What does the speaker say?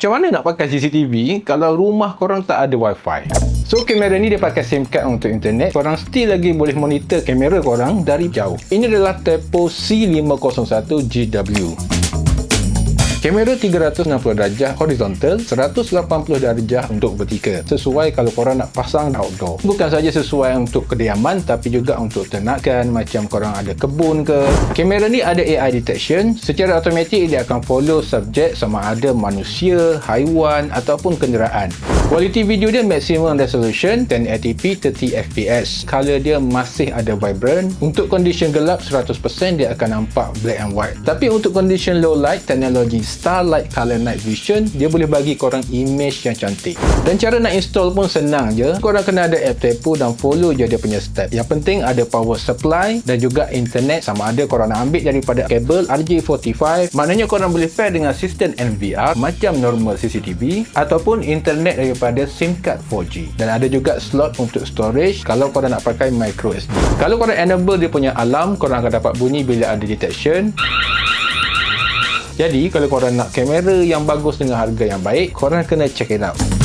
Macam mana nak pakai CCTV kalau rumah korang tak ada wifi? So kamera ni dia pakai SIM card untuk internet. Korang still lagi boleh monitor kamera korang dari jauh. Ini adalah Tepo C501GW Kamera 360 darjah horizontal, 180 darjah untuk vertikal. Sesuai kalau korang nak pasang outdoor. Bukan saja sesuai untuk kediaman tapi juga untuk ternakan macam korang ada kebun ke. Kamera ni ada AI detection. Secara automatik dia akan follow subjek sama ada manusia, haiwan ataupun kenderaan. Kualiti video dia maximum resolution 1080p 30fps. Color dia masih ada vibrant. Untuk condition gelap 100% dia akan nampak black and white. Tapi untuk condition low light, teknologi Starlight Color Night Vision dia boleh bagi korang image yang cantik. Dan cara nak install pun senang je. Korang kena ada app Tepu dan follow je dia punya step. Yang penting ada power supply dan juga internet sama ada korang nak ambil daripada kabel RJ45 maknanya korang boleh pair dengan sistem NVR macam normal CCTV ataupun internet daripada SIM card 4G dan ada juga slot untuk storage kalau korang nak pakai micro SD kalau korang enable dia punya alarm korang akan dapat bunyi bila ada detection jadi kalau korang nak kamera yang bagus dengan harga yang baik, korang kena check it out.